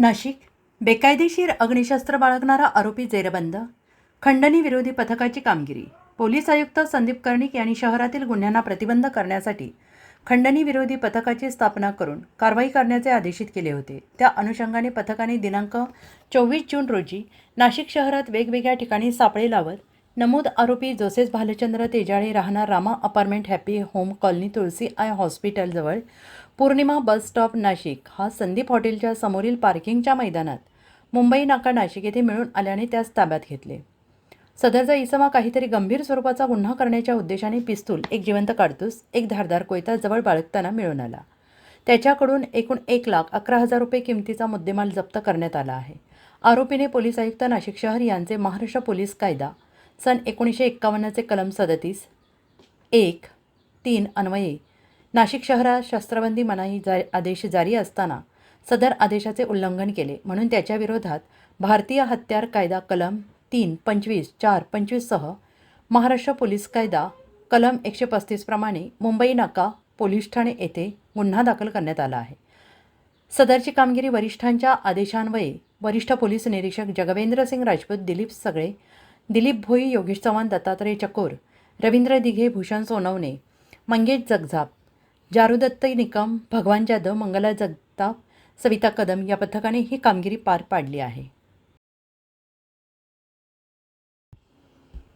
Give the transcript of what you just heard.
नाशिक बेकायदेशीर अग्निशस्त्र बाळगणारा आरोपी जेरबंद खंडणी विरोधी पथकाची कामगिरी. पोलीस आयुक्त संदीप कर्णिक यांनी शहरातील गुन्ह्यांना प्रतिबंध करण्यासाठी खंडणी विरोधी पथकाची स्थापना करून कारवाई करण्याचे आदेशित केले होते. त्या अनुषंगाने पथकाने दिनांक चोवीस जून रोजी नाशिक शहरात वेगवेगळ्या ठिकाणी सापळे लावत नमूद आरोपी जोसेफ भालचंद्र तेजाळे राहणार Rama apartment happy home colony Tulsi eye हॉस्पिटलजवळ. Pournima bus stop Nashik हा संदीप हॉटेलच्या समोरील पार्किंगच्या मैदानात मुंबई नाका नाशिक येथे मिळून आल्याने त्यास ताब्यात घेतले. सदरचा इसमा काहीतरी गंभीर स्वरूपाचा गुन्हा करण्याच्या उद्देशाने पिस्तूल एक जिवंत काडतूस एक धारदार कोयता जवळ बाळगताना मिळून आला. त्याच्याकडून एकूण एक लाख अकरा हजार रुपये किमतीचा मुद्देमाल जप्त करण्यात आला आहे. आरोपीने पोलीस आयुक्त नाशिक शहर यांचे महाराष्ट्र पोलीस कायदा सन एकोणीसशे एक्कावन्नचे कलम सदतीस. एक तीन अन्वये. नाशिक शहरात शस्त्रबंदी मनाई जा आदेश जारी असताना सदर आदेशाचे उल्लंघन केले. म्हणून त्याच्या विरोधात भारतीय हत्यार कायदा कलम तीन पंचवीस चार पंचवीससह महाराष्ट्र पोलीस कायदा कलम एकशे पस्तीसप्रमाणे मुंबई नाका पोलीस ठाणे येथे गुन्हा दाखल करण्यात आला आहे. सदरची कामगिरी वरिष्ठांच्या आदेशान्वये वरिष्ठ पोलीस निरीक्षक जगवेंद्र सिंग राजपूत दिलीप सगळे दिलीप भोई योगेश चव्हाण दत्तात्रय चकोर रवींद्र दिघे भूषण सोनवणे मंगेश जगझाप जारुदत्त निकम भगवान जाधव मंगला जगताप सविता कदम या पथकाने ही कामगिरी पार पाडली आहे.